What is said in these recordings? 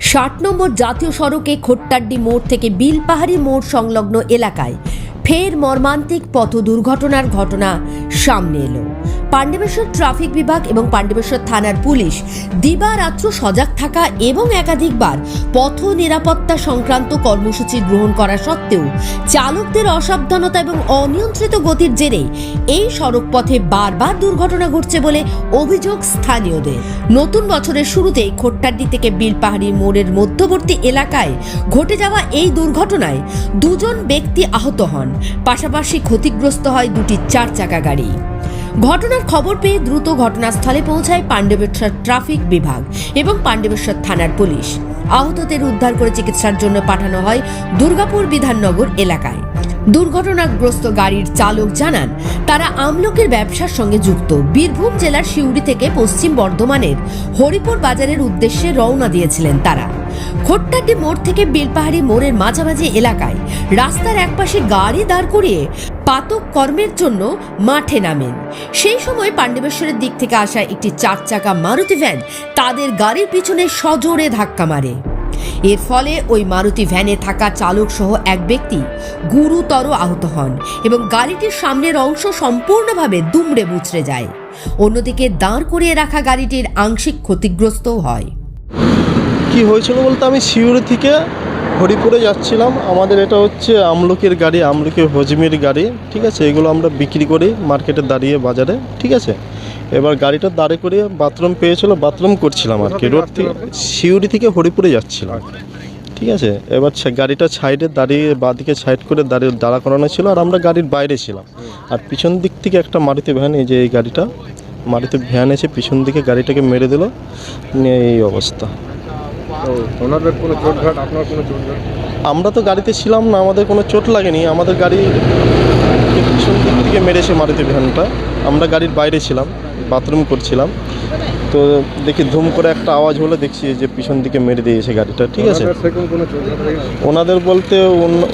ষাট নম্বর জাতীয় সড়কে খোট্টাড্ডি মোড় থেকে বিলপাহাড়ি মোড় সংলগ্ন এলাকায় ফের মর্মান্তিক পথ দুর্ঘটনার ঘটনা সামনে এলো। পাণ্ডবেশ্বর ট্রাফিক বিভাগ এবং পাণ্ডবেশ্বর থানার পুলিশ দিবারাত্র সজাগ থাকা এবং একাধিকবার পথ নিরাপত্তা সংক্রান্ত কর্মসূচি গ্রহণ করা সত্ত্বেও চালকদের অসাবধানতা এবং অনিয়ন্ত্রিত গতির জেরে এই সড়ক পথে বারবার দুর্ঘটনা ঘটছে বলে অভিযোগ স্থানীয়দের। নতুন বছরের শুরুতেই খোট্টাড্ডি থেকে বিলপাহাড়ি মোড়ের মধ্যবর্তী এলাকায় ঘটে যাওয়া এই দুর্ঘটনায় দুজন ব্যক্তি আহত হন। পাশাপাশি ক্ষতিগ্রস্ত হয় দুটি চার চাকা গাড়ি। ঘটনার খবর পেয়ে দ্রুত ঘটনাস্থলে পৌঁছায় পাণ্ডবেশ্বর ট্রাফিক বিভাগ এবং পাণ্ডবেশ্বর থানার পুলিশ। আহতদের উদ্ধার করে চিকিৎসার জন্য পাঠানো হয় দুর্গাপুর বিধাননগর এলাকায়। দুর্ঘটনাগ্রস্ত গাড়ির চালক জানান, তারা আমলকের ব্যবসার সঙ্গে যুক্ত। বীরভূম জেলার সিউড়ি থেকে পশ্চিম বর্ধমানের হরিপুর বাজারের উদ্দেশ্যে রওনা দিয়েছিলেন তারা। খোট্টাড্ডি মোড় থেকে বেলপাহাড়ি মোড়ের মাঝামাঝি এলাকায় রাস্তার একপাশে গাড়ি দাঁড় করিয়ে পাতক কর্মের জন্য মাঠে নামেন। সেই সময় পাণ্ডবেশ্বরের দিক থেকে আসা একটি চার চাকা মারুতি ভ্যান তাদের গাড়ির পিছনে সজোরে ধাক্কা মারে। এর ফলে ওই মারুতি ভ্যানে থাকা চালক সহ এক ব্যক্তি গুরুতর আহত হন এবং গাড়িটির সামনের অংশ সম্পূর্ণভাবে দুমড়ে মুচড়ে যায়। অন্যদিকে দাঁড় করিয়ে রাখা গাড়িটির আংশিক ক্ষতিগ্রস্তও হয়। কি হয়েছিল বলতে আমি সিউড়ি থেকে হরিপুরে যাচ্ছিলাম। আমাদের এটা হচ্ছে আমলকির গাড়ি, আমলকি হজমির গাড়ি, ঠিক আছে? এগুলো আমরা বিক্রি করি মার্কেটে দাঁড়িয়ে বাজারে, ঠিক আছে? এবার গাড়িটা দাঁড়ে করে বাথরুম পেয়েছিল, বাথরুম করছিলাম আর কি। রোড থেকে সিউড়ি থেকে হরিপুরে যাচ্ছিলাম, ঠিক আছে? এবার গাড়িটা সাইডে দাঁড়িয়ে, বাঁদিকে সাইড করে দাঁড়িয়ে দাঁড়া করানো ছিল আর আমরা গাড়ির বাইরে ছিলাম। আর পিছন দিক থেকে একটা মারুতি ভ্যান, এই যে এই গাড়িটা, মারুতি ভ্যান এসে পিছন দিকে গাড়িটাকে মেরে দিল। নিয়ে এই অবস্থা। তো ওনাদের কোনো চোটঘাট আপনার কোনো চোটঘাট আমরা তো গাড়িতে ছিলাম না আমাদের কোনো চোট লাগেনি। আমাদের গাড়ি পিছন দিক থেকে মেরেছে মারুতি ভ্যানটা। আমরা গাড়ির বাইরে ছিলাম বাথরুম করছিলাম। তো দেখি ধুম করে একটা আওয়াজ হলো দেখছি যে পিছন দিকে মেরে দিয়েছে গাড়িটা ঠিক আছে? ওনাদের বলতে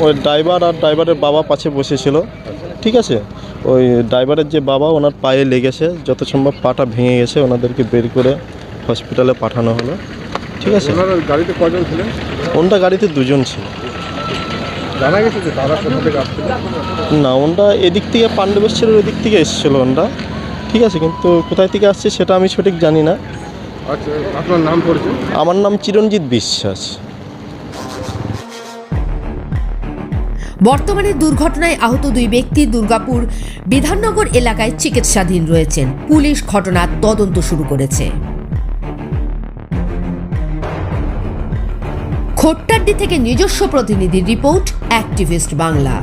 ওই ড্রাইভার আর ড্রাইভারের বাবা পাশে বসেছিল ঠিক আছে? ওই ড্রাইভারের যে বাবা ওনার পায়ে লেগেছে যত সম্ভব পাটা ভেঙে গেছে ওনাদেরকে বের করে হসপিটালে পাঠানো হলো। ঠিক আছে। গাড়িতে কজন ছিলেন? ওনটা গাড়িতে দুজন ছিল। জানা গেছে যে তারা থেকে আসছিল? না ওনটা এদিক থেকে পাণ্ডবেশ্বরের ওদিক থেকে এসেছিল ওনটা। ঠিক আছে কিন্তু কোথায় থেকে আসছে সেটা আমি সঠিক জানি না। আচ্ছা আপনার নাম পড়ছে আমার নাম চিরঞ্জিত বিশ্বাস। বর্তমানে দুর্ঘটনায় আহত দুই ব্যক্তি দুর্গাপুর বিধাননগর এলাকায় চিকিৎসাধীন রয়েছেন। পুলিশ ঘটনার তদন্ত শুরু করেছে। খোট্টাড্ডি থেকে নিজস্ব প্রতিনিধি রিপোর্ট অ্যাক্টিভিস্ট বাংলা।